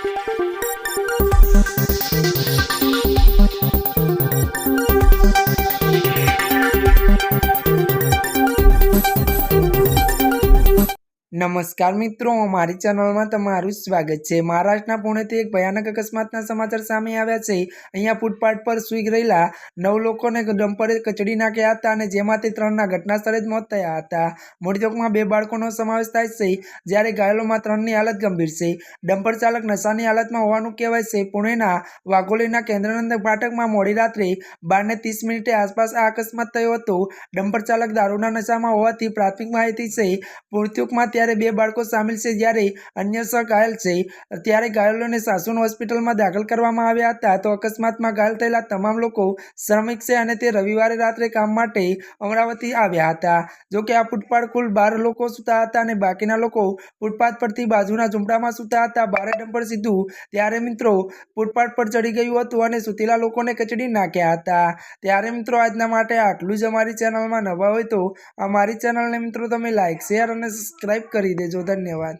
Thank you. નમસ્કાર મિત્રો, મારી ચેનલમાં તમારું સ્વાગત છે. મહારાષ્ટ્રના પુણેથી એક ભયાનક અકસ્માતના સમાચાર સામે આવ્યા છે. અહીંયા ફૂટપાથ પર સૂઈ રહેલા નવ લોકોને ડમ્પરે કચડી નાખ્યા હતા અને જેમાંથી ત્રણના ઘટના સ્થળે જ મોત થયા હતા. મૃતકોમાં બે બાળકોનો સમાવેશ થાય છે, જ્યારે ઘાયલોમાં ત્રણની હાલત ગંભીર છે. ડમ્પર ચાલક નશાની હાલતમાં હોવાનું કહેવાય છે. પુણેના વાઘોલીના કેન્દ્રનંદ ફાટકમાં મોડી રાત્રે બારને ત્રીસ મિનિટે આસપાસ આ અકસ્માત થયો હતો. ડમ્પર ચાલક દારૂના નશામાં હોવાથી પ્રાથમિક માહિતી છે મૃત્યુકમાં ત્યારે બે બાળકો સામેલ છે જ્યારે અન્ય છ ઘાયલ છે. ત્યારે ઘાયલોને સાસુન હોસ્પિટલમાં દાખલ કરવામાં આવ્યા હતા. તો અકસ્માતમાં ઘાયલ થયેલા તમામ લોકો શ્રમિક છે અને તે રવિવારે રાત્રે કામ માટે અમરાવતી આવ્યા હતા. જોકે આ ફૂટપાથ કુલ બાર લોકો સૂતા હતા અને બાકીના લોકો ફૂટપાથ પરથી બાજુના ઝૂંપડામાં સૂતા હતા. બારે ડંપર સીધું. ત્યારે મિત્રો ફૂટપાથ પર ચડી ગયું હતું અને સુતેલા લોકોને કચડી નાખ્યા હતા. ત્યારે મિત્રો આજના માટે આટલું જ અમારી ચેનલમાં નવા હોય તો અમારી ચેનલને મિત્રો તમે લાઇક શેર અને સબસ્ક્રાઈબ કરી દેજો ધન્યવાદ.